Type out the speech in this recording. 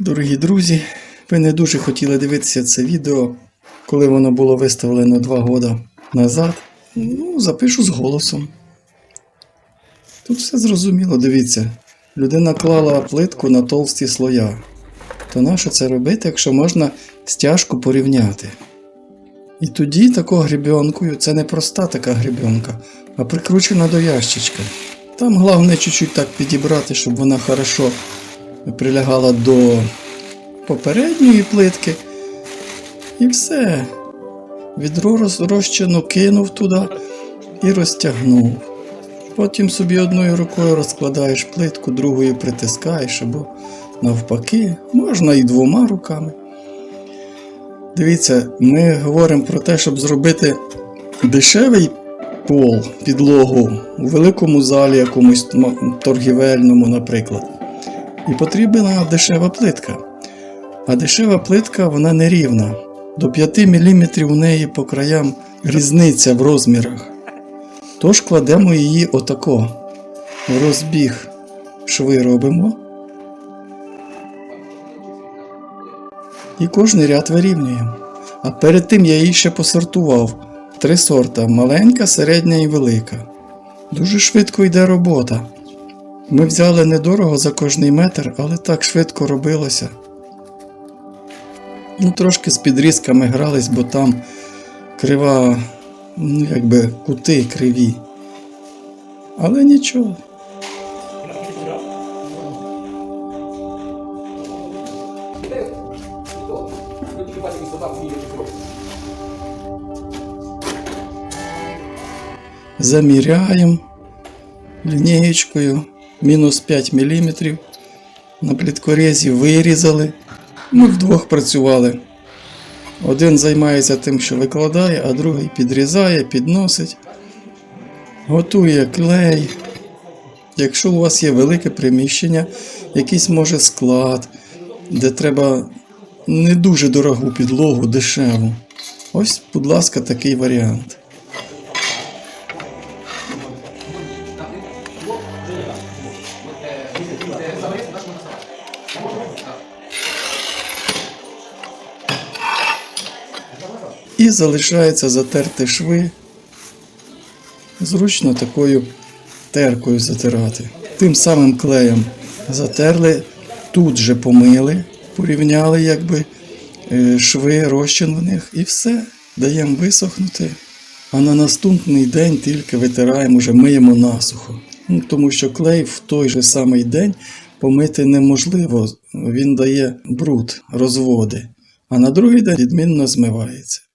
Дорогі друзі, ви не дуже хотіли дивитися це відео, коли воно було виставлено два роки назад. Ну, запишу з голосом. Тут все зрозуміло, дивіться. Людина клала плитку на товсті слоя. То нащо це робити, якщо можна стяжку порівняти? І тоді таку гребенкою, це не проста така гребенка, а прикручена до ящичка. Там головне чуть-чуть так підібрати, щоб вона хорошо прилягала до попередньої плитки. І все. Відро роз- розчину кинув туди і розтягнув. Потім собі одною рукою розкладаєш плитку, другою притискаєш або навпаки, можна і двома руками. Дивіться, ми говоримо про те, щоб зробити дешевий пол, підлогу у великому залі, якомусь торгівельному, наприклад. І потрібна дешева плитка. А дешева плитка вона нерівна. До 5 мм у неї по краям різниця в розмірах. Тож кладемо її отако. В розбіг шви робимо. І кожний ряд вирівнюємо. А перед тим я її ще посортував. Три сорта маленька, середня і велика. Дуже швидко йде робота. Ми взяли недорого за кожний метр, але так швидко робилося. Ну, трошки з підрізками грались, бо там крива, ну, якби кути криві. Але нічого. Заміряємо лінієчкою мінус 5 мм. На пліткорезі вирізали. Ми вдвох працювали. Один займається тим, що викладає, а другий підрізає, підносить, готує клей. Якщо у вас є велике приміщення, якийсь може склад, де треба не дуже дорогу підлогу, дешеву. Ось, будь ласка, такий варіант. І залишається затерти шви. Зручно такою теркою затирати. Тим самим клеєм затерли, тут же помили, порівняли якби е, шви, розчин в них і все. Даємо висохнути. А на наступний день тільки витираємо, вже миємо насухо. Ну, тому що клей в той же самий день помити неможливо, він дає бруд, розводи, а на другий день відмінно змивається.